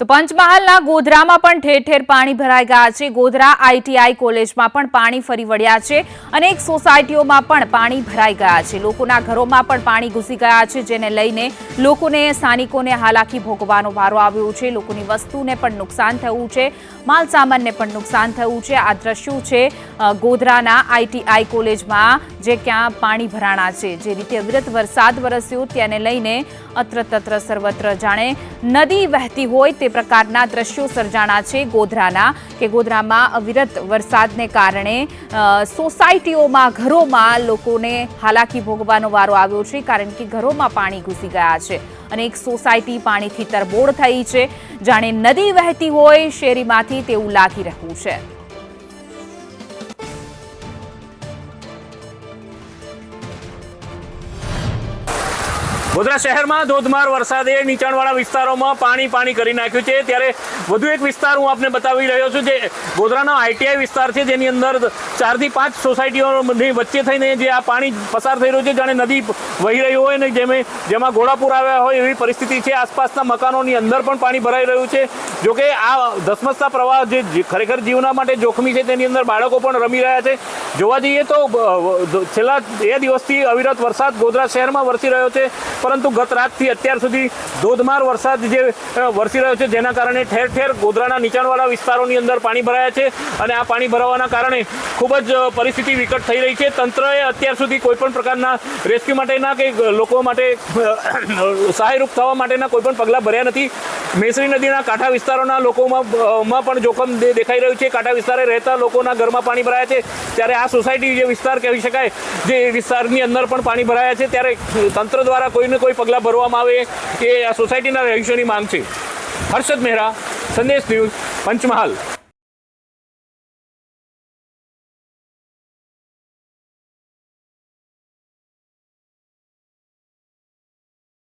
તો પંચમહાલના ગોધરામાં પણ ઠેર ઠેર પાણી ભરાઈ ગયા છે. ગોધરા આઈટીઆઈ કોલેજમાં પણ પાણી ફરી વળ્યા છે. અનેક સોસાયટીઓમાં પણ પાણી ભરાઈ ગયા છે. લોકોના ઘરોમાં પણ પાણી ઘૂસી ગયા છે, જેને લઈને લોકોને, સ્થાનિકોને હાલાકી ભોગવવાનો વારો આવ્યો છે. લોકોની વસ્તુને પણ નુકસાન થયું છે. માલ સામાનને પણ નુકસાન થયું છે. આ દ્રશ્યો છે ગોધરાના આઈટીઆઈ કોલેજમાં, જે ક્યાં પાણી ભરાણા છે. જે રીતે અવિરત વરસાદ વરસ્યો, તેને લઈને અત્ર તત્ર સર્વત્ર જાણે નદી વહેતી હોય તે પ્રકારના દ્રશ્યો સર્જાણા છે ગોધરાના, કે ગોધરામાં અવિરત વરસાદને કારણે સોસાયટીઓમાં, ઘરોમાં લોકોને હાલાકી ભોગવાનો વારો આવ્યો છે, કારણ કે ઘરોમાં પાણી ઘૂસી ગયા છે અને એક સોસાયટી પાણીથી તરબોળ થઈ છે. જાણે નદી વહેતી હોય શેરીમાંથી તેવું લાગી રહ્યું છે. ગોધરા શહેરમાં ધોધમાર વરસાદે નીચાણવાળા વિસ્તારોમાં પાણી પાણી કરી નાખ્યું છે. ત્યારે વધુ એક વિસ્તાર હું આપને બતાવી રહ્યો છું જે ગોધરાનો આઈટીઆઈ વિસ્તાર છે, જેની અંદર ચારથી પાંચ સોસાયટીઓની વચ્ચે થઈને જે આ પાણી પસાર થઈ રહ્યું છે, જાણે નદી વહી રહ્યું હોય ને જેમ જેમાં ઘોડાપુર આવ્યા હોય એવી પરિસ્થિતિ છે. આસપાસના મકાનોની અંદર પણ પાણી ભરાઈ રહ્યું છે. જોકે આ ધસમસતા પ્રવાહ જે ખરેખર જીવના માટે જોખમી છે, તેની અંદર બાળકો પણ રમી રહ્યા છે. જોવા જઈએ તો છેલ્લા બે દિવસથી અવિરત વરસાદ ગોધરા શહેરમાં વરસી રહ્યો છે. પરંતુ ગત રાતથી અત્યાર સુધી ધોધમાર વરસાદ જે વરસી રહ્યો છે, જેના કારણે ઠેર ઠેર ગોધરાના નીચાણવાળા વિસ્તારોની અંદર પાણી ભરાયા છે અને આ પાણી ભરાવાના કારણે ખૂબ જ પરિસ્થિતિ વિકટ થઈ રહી છે. તંત્રએ અત્યાર સુધી કોઈપણ પ્રકારના રેસ્ક્યુ માટેના કે લોકો માટે સહાયરૂપ થવા માટેના કોઈ પણ પગલાં ભર્યા નથી. મેસરી નદીના કાંઠા વિસ્તારોના લોકોમાં પણ જોખમ દેખાઈ રહ્યું છે. કાંઠા વિસ્તારે રહેતા લોકોના ઘરમાં પાણી ભરાયા છે. ત્યારે આ સોસાયટી જે વિસ્તાર કહી શકાય, જે વિસ્તારની અંદર પણ પાણી ભરાયા છે, ત્યારે તંત્ર દ્વારા કોઈને કોઈ પગલાં ભરવામાં આવે કે આ સોસાયટીના રહીશોની માંગ છે. હર્ષદ મહેરા, સંદેશ ન્યૂઝ, પંચમહાલ.